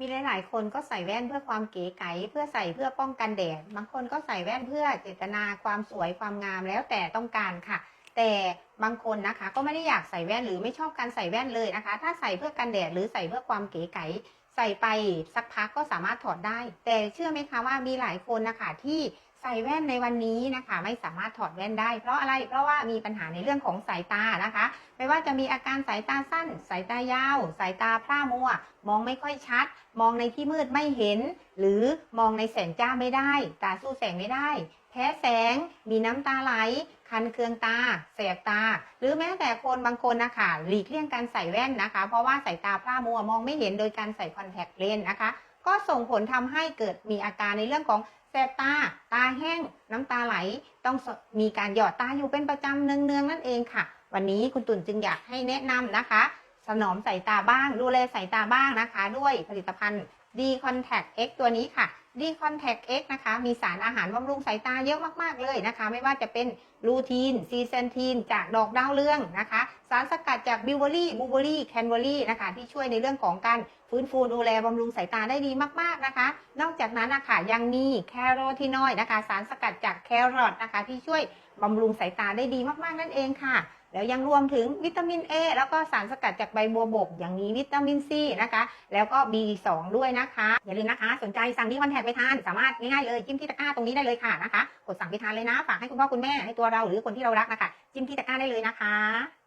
มีหลายๆ คนก็ใส่แว่นเพื่อความเก๋ไก๋เพื่อใส่เพื่อป้องกันแดด บางคนก็ใส่แว่นเพื่อเจตนาความสวยความงามแล้วแต่ต้องการค่ะ แต่บางคนนะคะ ก็ไม่ได้อยากใส่แว่นหรือไม่ชอบการใส่แว่นเลยนะคะ ถ้าใส่เพื่อกันแดดหรือใส่เพื่อความเก๋ไก๋ใส่ไปสักพักก็สามารถถอดได้ แต่เชื่อไหมคะว่ามีหลายคนนะคะที่ใส่แว่นในวันนี้นะคะ ไม่สามารถถอดแว่นได้ เพราะอะไรเพราะว่ามีปัญหาในเรื่องของสายตานะคะ ไม่ว่าจะมีอาการสายตาสั้น สายตายาว สายตาพร่ามัว มองไม่ค่อยชัด มองในที่มืดไม่เห็น หรือมองในแสงจ้าไม่ได้ ตาสู้แสงไม่ได้ แพ้แสง มีน้ำตาไหล คันเคืองตา แสบตา หรือแม้แต่คนบางคนนะคะหลีกเลี่ยงการใส่แว่นนะคะ เพราะว่าสายตาพร่ามัวมองไม่เห็นโดยการใส่คอนแทคเลนส์นะคะ ก็ส่งผลทำให้เกิดมีอาการในเรื่องของแสบตา ตาแห้ง น้ำตาไหล ต้องมีการหยอดตาอยู่เป็นประจำเนืองๆนั่นเองค่ะ วันนี้คุณตุ่นจึงอยากให้แนะนำนะคะ สนอมสายตาบ้าง ดูแลสายตาบ้างนะคะ ด้วยผลิตภัณฑ์ D Contact X ตัวนี้ค่ะ D Contact X นะคะ มีสารอาหารบำรุงสายตาเยอะมาก ๆ เลยนะคะ ไม่ว่าจะเป็นลูทีน ซีเซนทีน จากดอกดาวเรืองนะคะ สารสกัดจากบิวเบอรี่บูเบอรี่แคนเบอรี่นะคะ ที่ช่วยในเรื่องของการฟื้นฟูดูแลบำรุงสายตาได้ดีมาก ๆ นะคะ นอกจากนั้นนะคะยังมีแคโรทีนอยด์นะคะ สารสกัดจากแครอทนะคะ ที่ช่วยบำรุงสายตาได้ดีมาก ๆ นั่นเองค่ะ แล้วยังรวมถึงวิตามิน A แล้วก็สารสกัดจากใบบัวบก อย่างมีวิตามินซีนะคะ แล้วก็ B2 ด้วยนะคะ อย่าลืมนะคะ สนใจสั่งที่คอนแทคไปทาน สามารถง่ายๆเลยจิ้มที่ตะกร้าตรงนี้ได้เลยค่ะนะคะ กดสั่งไปทานเลยนะ ฝากให้คุณพ่อคุณแม่ให้ตัวเราหรือคนที่เรารักนะคะ จิ้มที่ตะกร้าได้เลยนะคะ